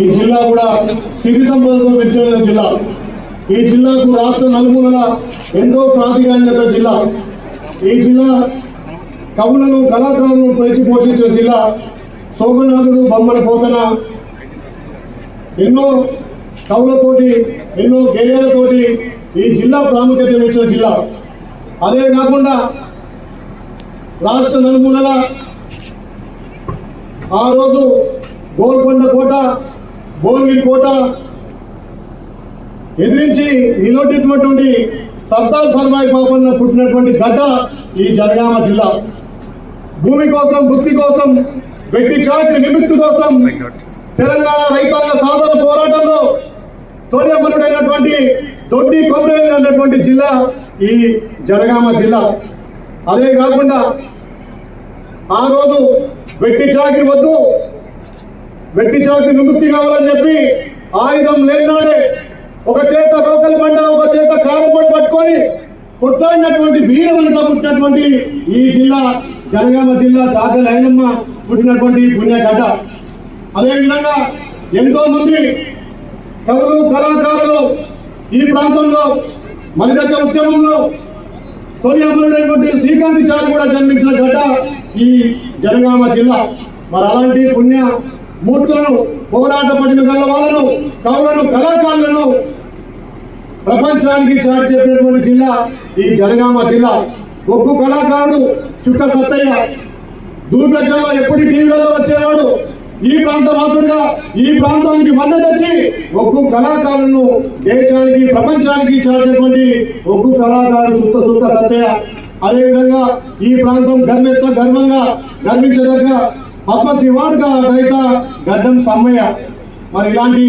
ఈ జిల్లా కూడా సిరి సంపదతో వెచ్చిన జిల్లా. ఈ జిల్లాకు రాష్ట్ర నలుమూలన ఎంతో ప్రాతిగాన్యత జిల్లా. ఈ జిల్లా కవులను కళాకారులను పెంచి పోషించిన జిల్లా. సోమనాథుడు బొమ్మల పోతన. ఎన్నో కవులతోటి ఎన్నో గేయాలతోటి ఈ జిల్లా ప్రాముఖ్యత ఇచ్చిన జిల్లా. అదే కాకుండా రాష్ట్ర నలుమూలల ఆ రోజు గోల్కొండ కోట భువనగిరి కోట ఎదిరించి నిలబెట్టినటువంటి సర్దార్ సర్వాయి పాపన్న పుట్టినటువంటి గడ్డ ఈ జనగామ జిల్లా. భూమి కోసం వృత్తి కోసం వ్యక్తి చాటి నిమిత్తి కోసం తెలంగాణ రైతాంగ సాధన పోరాటంలో తొలిమరుడైనటువంటి దొడ్డి కొమరేని అన్నటువంటి జిల్లా ఈ జనగామ జిల్లా. అదే కాకుండా ఆ రోజు వెట్టి చాకిరి వద్దు వెట్టి చాకిరి విముక్తి కావాలని చెప్పి ఆయుధం లేనాడే ఒక చేత రోకలి బండ ఒక చేత కారపొడి పట్టుకొని కొట్లాడినటువంటి వీరవనిత పుట్టినటువంటి ఈ జిల్లా జనగామ జిల్లా చాకలి ఐలమ్మ పుట్టినటువంటి పుణ్యగడ్డ అదేవిధంగా ఎంతో మంది కవులు కళాకారులు ఈ ప్రాంతంలో మలిదశ ఉద్యమంలో తొలి అమరుడైనటువంటి శ్రీకాంత్ చారి కూడా జన్మించిన గడ్డ ఈ జనగామ జిల్లా. మరి అలాంటి పుణ్య మూర్తులను పోరాట పడిన గల వాళ్ళను కవులను కళాకారులను ప్రపంచానికి చాటి చెప్పినటువంటి జిల్లా ఈ జనగామ జిల్లా. ఒక్కు కళాకారుడు చుట్ట సత్తయ్య దూరదర్శన్లో ఎప్పుడు టీవీలలో వచ్చేవాడు? ఈ ప్రాంత మాతృగా ఈ ప్రాంతానికి మన్న తెచ్చి ఒక్కు కళాకారులను దేశానికి ప్రపంచానికి చాటినటువంటి ఒక్కు కళాకారుడు చుట్ట చుట్ట సత్తయ్య. అదేవిధంగా ఈ ప్రాంతం గర్విత గర్వంగా గర్వించదగ్గ పద్మశ్రీ వాడుగా రైత గడ్డం సమ్మయ్య. మరి ఇలాంటి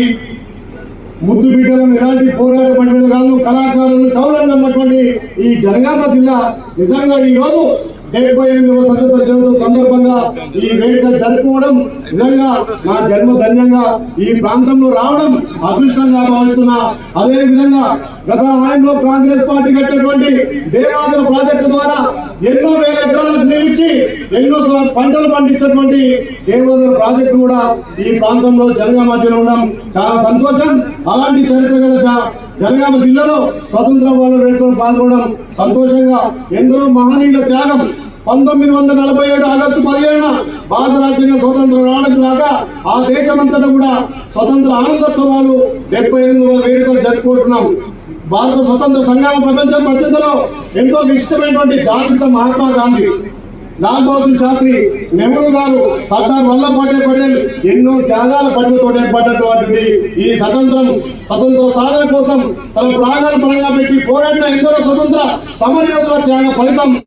ముద్దు బిడ్డలను ఇలాంటి పోరాట పండుగలను కళాకారులను కవులను నమ్మటువంటి ఈ జనగామ జిల్లా నిజంగా ఈరోజు డెబ్బై ఎనిమిదవ స్వతంత్ర దినోత్సవం సందర్భంగా ఈ వేడుక జరుపుకోవడం నిజంగా నా జన్మ ధన్యంగా ఈ ప్రాంతంలో రావడం అదృష్టంగా భావిస్తున్నా. అదే విధంగా గత ఆయనలో కాంగ్రెస్ పార్టీ కట్టినటువంటి దేవాదుల ప్రాజెక్టు ద్వారా ఎన్నో వేల ఎకరాలకు నిలిచి ఎన్నో పంటలు పండించినటువంటి దేవాదుల ప్రాజెక్టు కూడా ఈ ప్రాంతంలో జనగామ మధ్యలో ఉండడం చాలా సంతోషం. అలాంటి చరిత్ర గల జనగామ జిల్లాలో స్వతంత్ర వాళ్ళ వేడుకలు పాల్గొనడం సంతోషంగా. ఎందరో మహనీయుల త్యాగం పంతొమ్మిది వందల నలభై ఏడు ఆగస్టు పదిహేను భారత రాజ్యాంగ స్వతంత్రం రావడం కాక ఆ దేశమంతటా కూడా స్వతంత్ర ఆనందోత్సవాలు డెబ్బై ఎనిమిదవ వేడుకలు జరుపుకుంటున్నాం. భారత స్వతంత్ర సంగ్రామ ప్రపంచం ప్రసిద్ధిలో ఎంతో విశిష్టమైనటువంటి జాగృత మహాత్మా గాంధీ. లాల్ బహదూర్ శాస్త్రి నెహ్రూ గారు సర్దార్ వల్లభాయ్ పటేల్ ఎన్నో త్యాగాల పట్టుతో ఏర్పడినటువంటి ఈ స్వతంత్రం స్వతంత్ర సాధన కోసం తన ప్రాణాలు పరంగా పెట్టి పోరాడిన ఎందరో స్వతంత్ర సమరయోధుల త్యాగ ఫలితం.